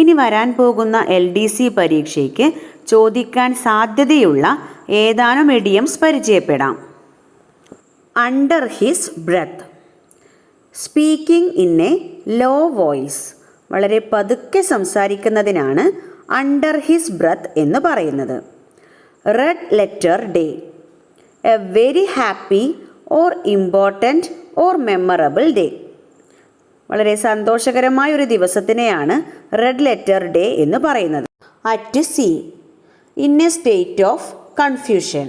ഇനി വരാൻ പോകുന്ന എൽ ഡി സി പരീക്ഷയ്ക്ക് ചോദിക്കാൻ സാധ്യതയുള്ള ഏതാനും ഇഡിയംസ് പരിചയപ്പെടാം. Under his breath speaking in a low voice വളരെ പതുക്കെ സംസാരിക്കുന്നതിനാണ് അണ്ടർ ഹിസ് ബ്രത്ത് എന്ന് പറയുന്നത്. Red letter day a very happy or important or memorable day വളരെ സന്തോഷകരമായ ഒരു ദിവസത്തിനെയാണ് റെഡ് ലെറ്റർ ഡേ എന്ന് പറയുന്നത്. At sea in a state of confusion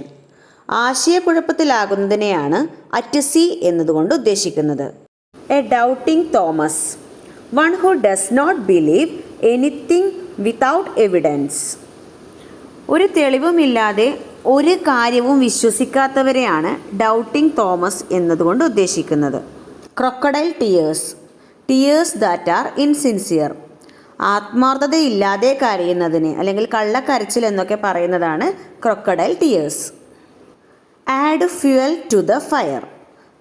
ആശയക്കുഴപ്പത്തിലാകുന്നതിനെയാണ് at sea എന്നതുകൊണ്ട് ഉദ്ദേശിക്കുന്നത്. A doubting Thomas one who does not believe anything without evidence ഒരു തെളിവുമില്ലാതെ ഒരു കാര്യവും വിശ്വസിക്കാത്തവരെയാണ് ഡൗട്ടിംഗ് തോമസ് എന്നതുകൊണ്ട് ഉദ്ദേശിക്കുന്നത്. Crocodile tears tears that are insincere ആത്മാർത്ഥതയില്ലാതെ കരയുന്നതിന് അല്ലെങ്കിൽ കള്ളക്കരച്ചിൽ എന്നൊക്കെ പറയുന്നതാണ് crocodile tears add fuel to the fire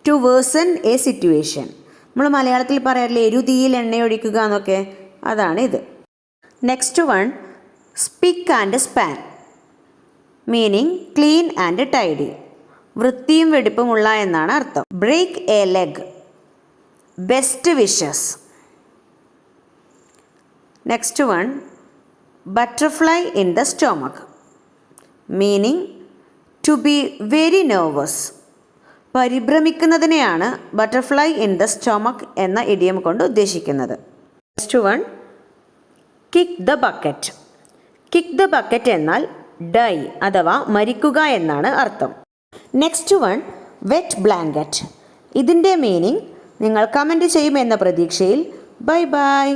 to worsen a situation നമ്മൾ മലയാളത്തിൽ പറയാറില്ലേ എരുതിയിൽ എണ്ണയൊഴിക്കുക എന്നൊക്കെ? അതാണ് ഇത്. Next one spick and span meaning clean and tidy വൃത്തിയും വെടിപ്പുമുള്ള എന്നാണ് അർത്ഥം. Break a leg best wishes. Next one butterfly in the stomach. Meaning to be very nervous. പരിഭ്രമിക്കുന്നതിനെയാണ് butterfly in the stomach എന്ന ഇഡിയം കൊണ്ട് ഉദ്ദേശിക്കുന്നത്. Next one kick the bucket. Kick the bucket എന്നാൽ die അഥവാ മരിക്കുക എന്നാണ് അർത്ഥം. Next one wet blanket. ഇതിന്റെ meaning നിങ്ങൾ കമന്റ് ചെയ്യുമെന്ന പ്രതീക്ഷയിൽ ബൈ ബൈ